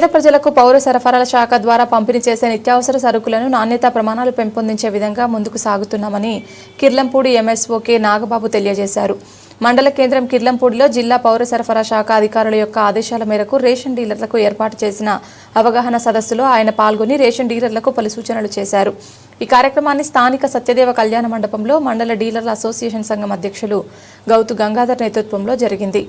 పేద ప్రజలకు పౌర సరఫరాల శాఖ ద్వారా పంపిణీ చేసే నిత్యావసర సరుకులను నాణ్యతా ప్రమాణాలు పెంపొందించే విధంగా ముందుకు సాగుతున్నామని కిర్లంపూడి ఎంఎస్ఓ కె నాగబాబు తెలియజేశారు. మండల కేంద్రం కిర్లంపూడిలో జిల్లా పౌర సరఫరా శాఖ అధికారుల యొక్క ఆదేశాల మేరకు రేషన్ డీలర్లకు ఏర్పాటు చేసిన అవగాహన సదస్సులో ఆయన పాల్గొని రేషన్ డీలర్లకు పలు సూచనలు చేశారు. ఈ కార్యక్రమాన్ని స్థానిక సత్యదేవ కళ్యాణ మండపంలో మండల డీలర్ల అసోసియేషన్ సంఘం అధ్యక్షులు గౌతు గంగాధర్ నేతృత్వంలో జరిగింది.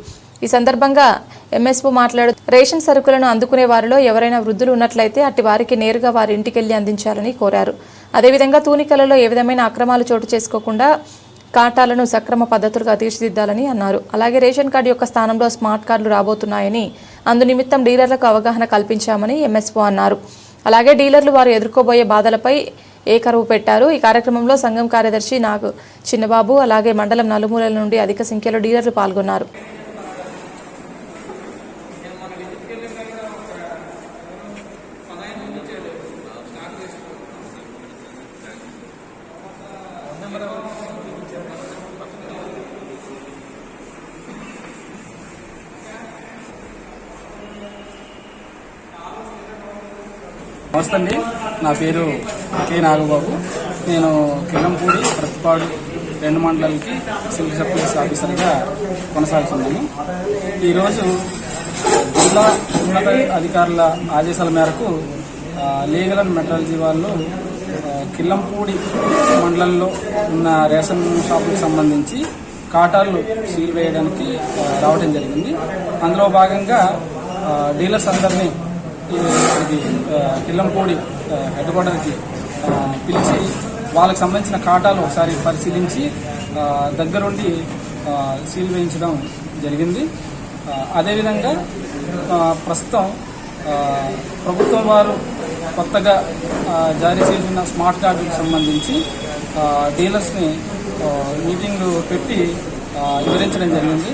ఈ సందర్భంగా ఎంఎస్ఓ మాట్లాడుతూ రేషన్ సరుకులను అందుకునే వారిలో ఎవరైనా వృద్ధులు ఉన్నట్లయితే అట్టి వారికి నేరుగా వారి ఇంటికెళ్ళి అందించాలని కోరారు. అదేవిధంగా తూనికలలో ఏ విధమైన అక్రమాలు చోటు చేసుకోకుండా కాటాలను సక్రమ పద్ధతులుగా తీర్చిదిద్దాలని అన్నారు. అలాగే రేషన్ కార్డు యొక్క స్థానంలో స్మార్ట్ కార్డులు రాబోతున్నాయని అందు నిమిత్తం డీలర్లకు అవగాహన కల్పించామని ఎంఎస్ఓ అన్నారు. అలాగే డీలర్లు వారు ఎదుర్కోబోయే బాధలపై ఏకరువు పెట్టారు. ఈ కార్యక్రమంలో సంఘం కార్యదర్శి నాగు చిన్నబాబు అలాగే మండలం నలుమూలల నుండి అధిక సంఖ్యలో డీలర్లు పాల్గొన్నారు. నమస్తే అండి. నా పేరు కె నాగబాబు. నేను కిలంపూడి ప్రతిపాడు రెండు మండలాలకి సివిల్ సప్లైస్ ఆఫీసర్గా కొనసాగుతున్నాను. ఈరోజు జిల్లా ఉన్నత అధికారుల ఆదేశాల మేరకు లీగల్ అండ్ మెటాలజీ వాళ్ళు కిల్లంపూడి మండలంలో ఉన్న రేషన్ షాపులకు సంబంధించి కాటాలు సీల్ వేయడానికి రావడం జరిగింది. అందులో భాగంగా డీలర్స్ అందరినీ ఇది కిల్లంపూడి హెడ్ క్వార్టర్కి పిలిచి వాళ్ళకి సంబంధించిన కాటాలు ఒకసారి పరిశీలించి దగ్గరుండి సీల్ వేయించడం జరిగింది. అదేవిధంగా ప్రస్తుతం ప్రభుత్వం వారు కొత్తగా జారీ చేసిన స్మార్ట్ కార్డుకి సంబంధించి డీలర్స్ని మీటింగ్ పెట్టి వివరించడం జరిగింది.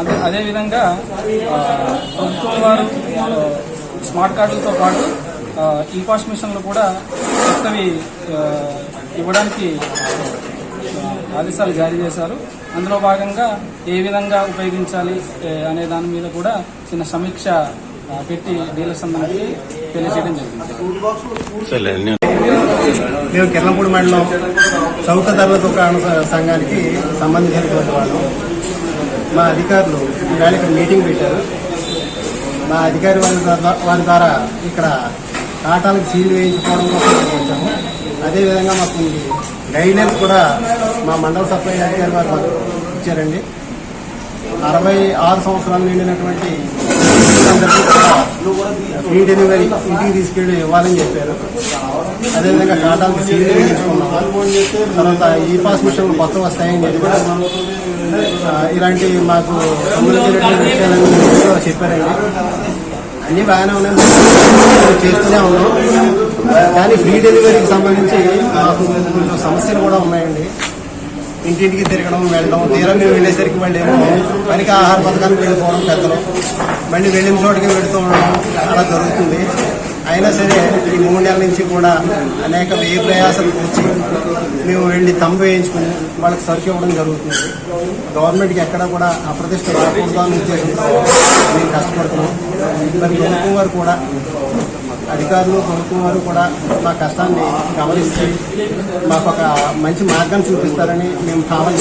అదే అదేవిధంగా ప్రభుత్వం వారు స్మార్ట్ కార్డులతో పాటు ఈ పాస్ మిషన్లు కూడా కొత్తవి ఇవ్వడానికి ఆదేశాలు జారీ చేశారు. అందులో భాగంగా ఏ విధంగా ఉపయోగించాలి అనే దాని మీద కూడా చిన్న సమీక్ష పెట్టి డీలర్స్ అందరికీ తెలియజేయడం జరిగింది. మేము కిర్లంపూడి మండలం చౌక ధరల దుకాణ సంఘానికి సంబంధించినటువంటి వాళ్ళు. మా అధికారులు ఈవేళ ఇక్కడ మీటింగ్ పెట్టారు. మా అధికారి వారి ద్వారా- వారి ద్వారా ఇక్కడ కాటాలకు సీల్ వేయించుకోవడం కోసం వచ్చాము. అదేవిధంగా మాకు గైడ్లైన్స్ కూడా మా మండల సప్లై అధికారి వారు మాకు ఇచ్చారండి. అరవై ఆరు సంవత్సరాలు నిండినటువంటి ఫ్రీ డెలివరీ ఇంటికి తీసుకెళ్ళి ఇవ్వాలని చెప్పారు. అదేవిధంగా కాటాలకు సీల్ వేయించుకున్నాం తర్వాత ఈ పాస్ మిషన్ కొత్త వస్తాయని చెప్పారు ఇలాంటి మాకు సంబంధించినటువంటి విషయాలన్నీ చెప్పారండి. అన్నీ బాగానే ఉన్నాయి. మేము చేస్తూనే ఉన్నాం. కానీ ఫ్రీ డెలివరీకి సంబంధించి మాకు కొంచెం సమస్యలు కూడా ఉన్నాయండి. ఇంటింటికి తిరగడం వెళ్ళడం తీరం మేము వెళ్ళేసరికి మళ్ళీ ఏమో పనికి ఆహార పథకానికి వెళ్ళిపోవడం పెద్దలు. మళ్ళీ వెళ్ళిన చోటికి వెళుతూ ఉండడం అలా జరుగుతుంది. అయినా సరే ఈ మూడు నెలల నుంచి కూడా అనేక వ్యయ ప్రయాసాలు కూర్చి మేము వెళ్ళి తంబు వేయించుకుని వాళ్ళకి సరుకు ఇవ్వడం జరుగుతుంది. గవర్నమెంట్కి ఎక్కడ కూడా అప్రతిష్ట రాకుండా ఉద్దేశంతో మేము కష్టపడుతున్నాం. మరి ప్రభుత్వం వారు కూడా అధికారులు ప్రభుత్వం వారు కూడా మా కష్టాన్ని గమనించి మాకు ఒక మంచి మార్గం చూపిస్తారని మేము కావాలి